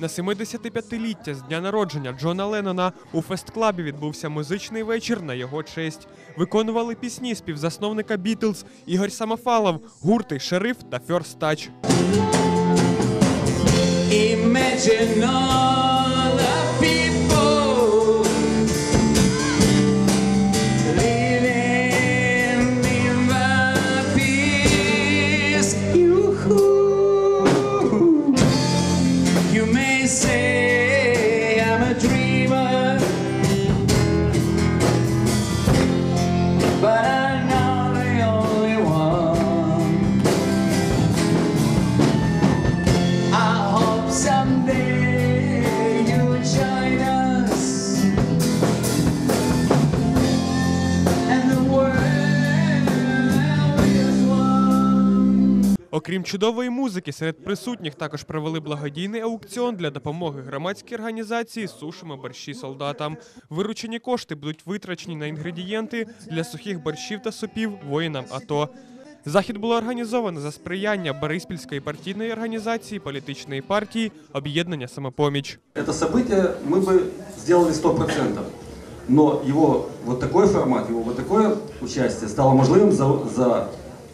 На 75-ліття з дня народження Джона Леннона у фест-клабі відбувся музичний вечір на його честь. Виконували пісні співзасновника Бітлз Ігор Самофалов, гурти Шериф та Фьорстач. All say Окрім чудової музики, серед присутніх також провели благодійний аукціон для допомоги громадській організації Сушимо борщі солдатам. Виручені кошти будуть витрачені на інгредієнти для сухих борщів та супів воїнам АТО. Захід було організовано за сприяння Бориспільської партійної організації політичної партії Об'єднання Самопоміч. Это событие мы бы сделали 100%. Но его вот такой формат, его вот такое участие стало можливим за, за,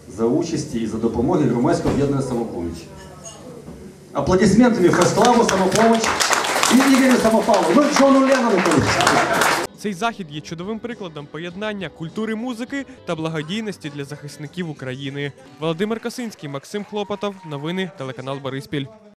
за участі і за допомоги громадського об'єднання самопоміч. Аплодисментами Фестлаву, самопоміч і Ігорю Самопалу. Ну, Джону Ленону, конечно. Цей захід є чудовим прикладом поєднання культури музики та благодійності для захисників України. Володимир Косинський, Максим Хлопотов. Новини телеканал Бориспіль.